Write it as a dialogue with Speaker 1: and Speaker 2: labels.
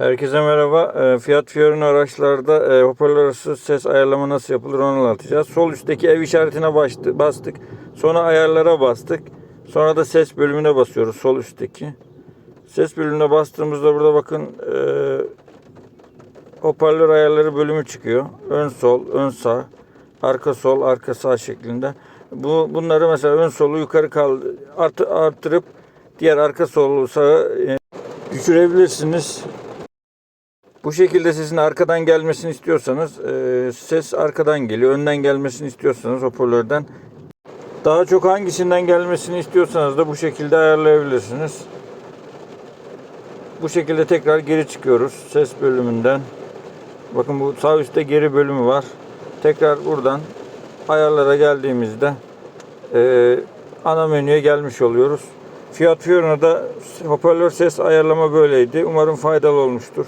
Speaker 1: Herkese merhaba. E, Fiat Fiorino araçlarda e, hoparlör arası ses ayarlama nasıl yapılır onu anlatacağız. Sol üstteki ev işaretine bastık. Sonra ayarlara bastık. Sonra da ses bölümüne basıyoruz sol üstteki. Ses bölümüne bastığımızda burada bakın e, hoparlör ayarları bölümü çıkıyor. Ön sol, ön sağ, arka sol, arka sağ şeklinde. Bu bunları mesela ön solu yukarı kaldı art, arttırıp diğer arka solu sağı e, düşürebilirsiniz. Bu şekilde sesin arkadan gelmesini istiyorsanız e, ses arkadan geliyor. Önden gelmesini istiyorsanız hoparlörden. Daha çok hangisinden gelmesini istiyorsanız da bu şekilde ayarlayabilirsiniz. Bu şekilde tekrar geri çıkıyoruz ses bölümünden. Bakın bu sağ üstte geri bölümü var. Tekrar buradan ayarlara geldiğimizde e, ana menüye gelmiş oluyoruz. Fiat Fiorino'da hoparlör ses ayarlama böyleydi. Umarım faydalı olmuştur.